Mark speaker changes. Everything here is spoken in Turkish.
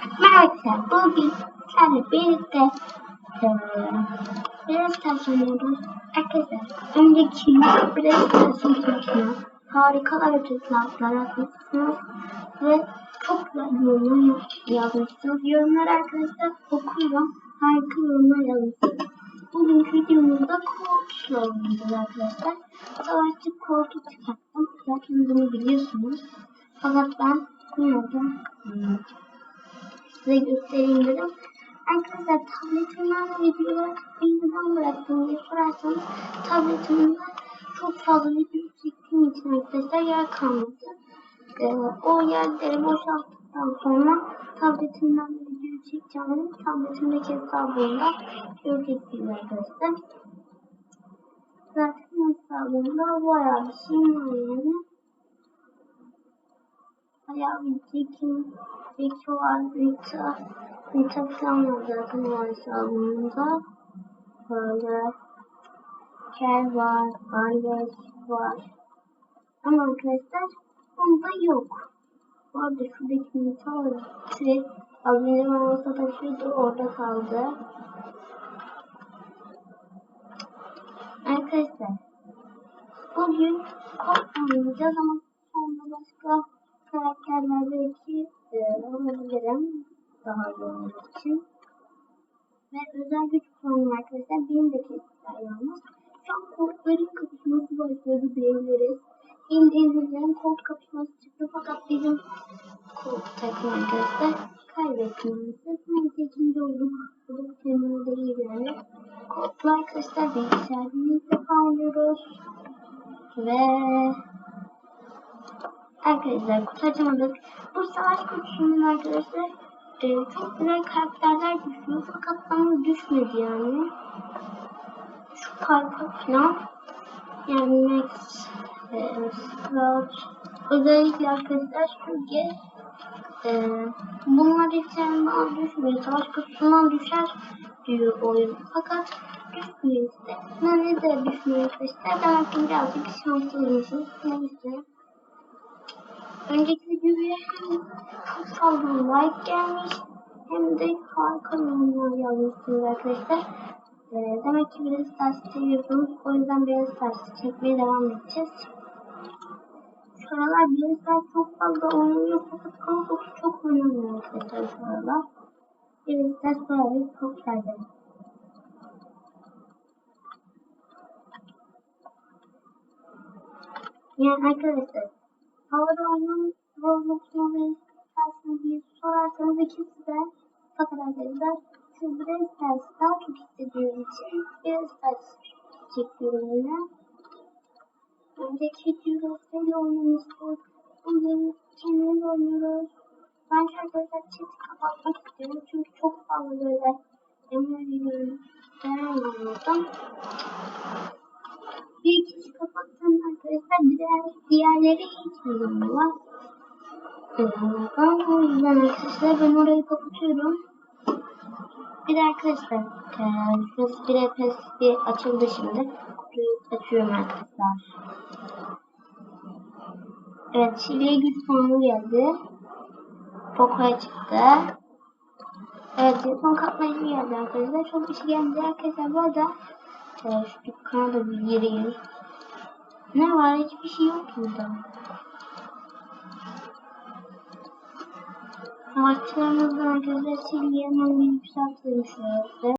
Speaker 1: Merhaba bugün sizlerle birlikte eee biraz tasarlıyoruz. Arkadaşlar önceki tasarım çalışma harikalar ötesi laflar atmışsınız ve çok güzel yorumlar yazmışsınız. Yorumlar arkadaşlar okuyorum. Harika yorumlar yazmışsınız. Bugünkü videomuzda koltukla oynayacağız arkadaşlar. Savaşçı koltuk çıkarttım. Zaten bunu biliyorsunuz. Fakat ben bilmiyordum. Hmm size göstereyim dedim. Arkadaşlar tabletimden videoları çekmeyi neden bıraktım diye sorarsanız tabletimde çok fazla video çektiğim için arkadaşlar yer kalmadı. Ee, o yerleri boşalttıktan sonra tabletimden video çekeceğim dedim. Tabletimdeki hesabımda göreceksiniz arkadaşlar. Zaten hesabımda bayağı bir şey var yani. Bayağı bir çekim Peki var Vita. Vita falan var zaten o hesabımda. Böyle Kel var, Arles var. Ama arkadaşlar onda yok. Bu arada şuradaki Vita var. Şey, önce ben olsa taşıyordu orada kaldı. Arkadaşlar bugün kod oynayacağız ama sonra başka karakterler belki alabilirim daha iyi olmak için. Ve özel güç kullanım arkadaşlar. Benim de kesitler yalnız. Şu an kodların kapışması başladı diyebiliriz. İngilizlerin kod kapışması çıktı fakat bizim kod takım arkadaşlar kaybetti maalesef. Neyse ikinci olduk. Bu da fena değil yani. Kodlu arkadaşlar bilgisayarda ilk. Ve Arkadaşlar kutu açamadık. Bu savaş kutusunun arkadaşlar e, çok güzel karakterler düşüyor fakat bana düşmedi yani. Şu parka falan yani Max, e, Sprout özellikle arkadaşlar çünkü e, bunlar yani bana düşmüyor. Savaş kutusundan düşer diyor oyun. Fakat düşmüyor işte. Ne de düşmüyor arkadaşlar. Demek ki birazcık şanslıymışız. Neyse. Önceki hem çok like gelmiş hem de harika yorumlar yazmışsınız arkadaşlar. Ee, demek ki biraz ders seviyorsunuz. O yüzden biraz ders çekmeye devam edeceğiz. Şu aralar biraz ders çok fazla oynanıyor fakat Roblox çok oynanıyor arkadaşlar şu aralar. Biraz ders bayağı bir popülerdi. Yani arkadaşlar Havada oyunun Roblox'un olayı diye sorarsanız ikisi de fakat arkadaşlar siz Brawl Stars daha çok istediğim için Brawl Stars çekiyorum yine. Önceki seninle oynamıştık. Bugün kendimiz oynuyoruz. Ben şu arkadaşlar chat'i kapatmak istiyorum çünkü çok fazla böyle emoji beğenmiyordum. Bir kişi kapattım arkadaşlar. Diğer, diğerleri hiç yazamıyorlar. Ben arkadaşlar ben orayı kapatıyorum. Bir de arkadaşlar e, şurası bir EPS bir açıldı şimdi. Kutuyu açıyorum arkadaşlar. Evet Şili'ye güç puanı geldi. Poco'ya çıktı. Evet son katlayıcı geldi arkadaşlar. Çok bir şey geldi arkadaşlar. Bu arada e, şu dükkana da bir gireyim. Ne var? Hiçbir şey yok burada. Hemen bir yükseltelim şöyle.